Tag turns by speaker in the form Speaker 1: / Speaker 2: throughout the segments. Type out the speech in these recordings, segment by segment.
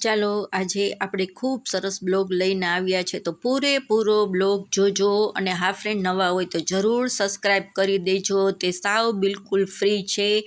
Speaker 1: ચાલો, આજે આપણે ખૂબ સરસ બ્લોગ લઈને આવ્યા છે. તો પૂરેપૂરો બ્લોગ જોજો અને હા ફ્રેન્ડ નવા હોય તો જરૂર સબસ્ક્રાઈબ કરી દેજો. તે સાવ બિલકુલ ફ્રી છે.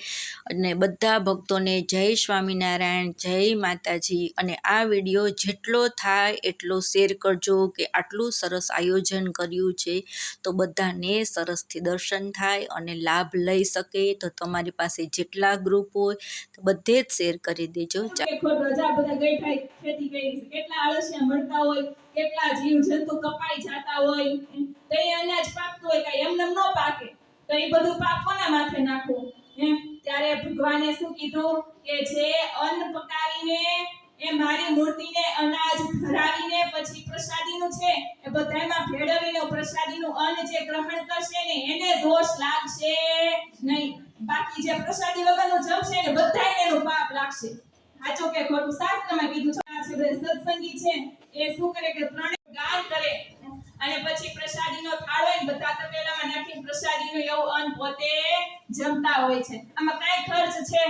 Speaker 1: અને બધા ભક્તોને જય સ્વામિનારાયણ, જય માતાજી. અને આ વીડિયો જેટલો થાય એટલો શેર કરજો કે આટલું સરસ આયોજન કર્યું છે. તો બધાને સરસથી દર્શન થાય અને લાભ લઈ શકે. તો તમારી પાસે જેટલા ગ્રુપ હોય તો બધે જ શેર કરી દેજો.
Speaker 2: કે થાય ખેતી કરી છે, કેટલા આળસિયા મળતા હોય, કેટલા જીવ જંતુ કપાઈ જતા હોય, તો એ અનાજ પાકતું હોય, કાંઈ એમને એમ ન પાકે. તો એ બધું પાક કોના માથે નાખવું? એમ ત્યારે ભગવાને શું કીધું કે જે અન્ન પકાવીને, એ મારી મૂર્તિને અનાજ ભરાવીને પછી પ્રસાદીનું છે, એ બધામાં ભેળવીને પ્રસાદીનું અન્ન જે ગ્રહણ કરશે ને, એને દોષ લાગશે નહીં. બાકી જે પ્રસાદી વગરનું જમશે ને, બધાયને એનું પાપ લાગશે. સાચું કે ખોટું? શાસ્ત્રમાં કીધું છે. આ સત્સંગી છે. એ શું કરે કે ત્રણે ગાન કરે. અને પછી પ્રસાદીનો થાળ હોય બધા તપેલામાં નાખીને પ્રસાદીનું એવું અન્ન પોતે જમતા હોય છે. આમાં કાંઈ ખર્ચ છે?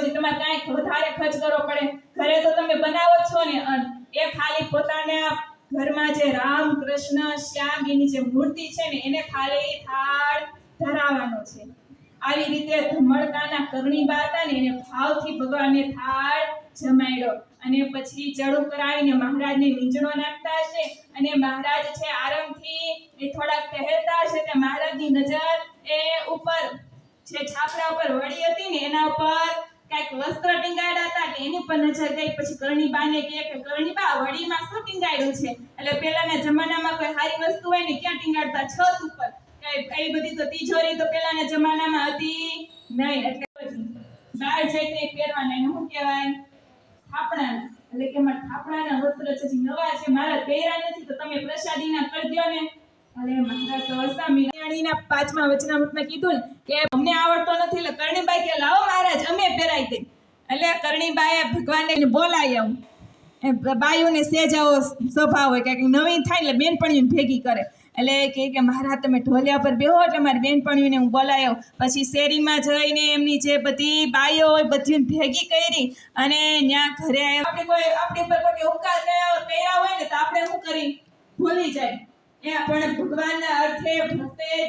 Speaker 2: છે? તમારે કાંઈ વધારે ખર્ચ કરવો પડે. ઘરે તો તમે બનાવો છો ને અન્ન. એ ખાલી પોતાના ઘરમાં જે રામ કૃષ્ણ શ્યામ એની જે મૂર્તિ છે ને એને ખાલી થાળ ધરાવવાનો છે. આવી રીતે ધમડકાના કરણીબા હતા ને એને ભાવથી ભગવાનને થાળ જમાડ્યો. અને પછી ચડું કરાવીને મહારાજને મીંજણો નાખતા હશે અને મહારાજ છે આરામથી એ થોડાક ટહેલતા હશે ત્યાં મહારાજની નજર એ ઉપર જે છાપરા ઉપર વળી હતી ને એના ઉપર કંઈક વસ્ત્ર ટીંગાડ્યા હતા કે એની પર નજર ગઈ. પછી કરણીબાને કહે કે કરણીબા વડીમાં શું ટીંગાડ્યું છે? એટલે પેલાના જમાનામાં કોઈ સારી વસ્તુ હોય ને ક્યાં ટીંગાડતા? છત ઉપર. એ બધી તો તિજોરી તો પેલાના જમાનામાં હતી. નહીં, એટલે બહાર એ પહેરવાના એને શું કહેવાય? થાપણા. એટલે કે મારા થાપણાના વસ્ત્ર છે નવા છે, મારા પહેર્યા નથી, તો તમે પ્રસાદીના કરી દ્યો ને. અરે મહારાજ, તો અસામી રાણીના પાંચમા વચનામૃતમાં કીધું ને કે અમને આવડતો નથી, એટલે કરણીબાઈ કે, લાવો મહારાજ, અમે પહેરાઈ દઈ. એટલે કરણીબાઈએ ભગવાનને બોલાવી આવું એ બાઈઓને સેજ આવો સ્વભાવ હોય કે નવીન થાય એટલે બેનપણીઓને ભેગી કરે. એટલે કે કે મહારાજ તમે ઢોલિયા પર બેહો એટલે મારી બેનપણીઓને હું બોલાયો. પછી શેરીમાં જઈને એમની જે બધી બાઈઓ હોય બધી ભેગી કરી અને ત્યાં ઘરે આવ્યા. આપણે કોઈ, આપણી ઉપર કોઈ ઉપકાર કર્યા હોય ને તો આપણે શું કરી? ભૂલી જાય. એ પણ ભગવાનના અર્થે ભક્તે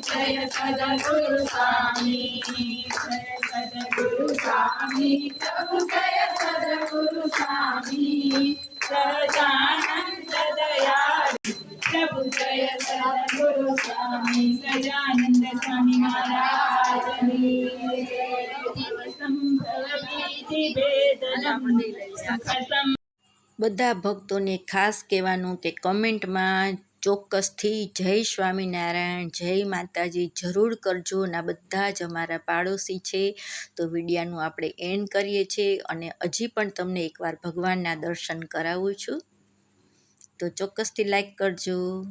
Speaker 2: जय सदगुरु स्वामी जय सदगुरु स्वामी प्रभु जय सदगुरु स्वामी सजानंद दयालु प्रभु जय सदगुरु स्वामी सजानंद स्वामी महाराज संभव भेदनम सकसम
Speaker 1: બધા ભક્તોને ખાસ કહેવાનું કે કમેન્ટમાં ચોક્કસથી જય સ્વામિનારાયણ, જય માતાજી જરૂર કરજો. ના બધા જ અમારા પાડોશી છે. તો વિડીયાનું આપણે એન્ડ કરીએ છીએ. અને હજી પણ તમને એકવાર ભગવાનના દર્શન કરાવું છું. તો ચોક્કસથી લાઈક કરજો.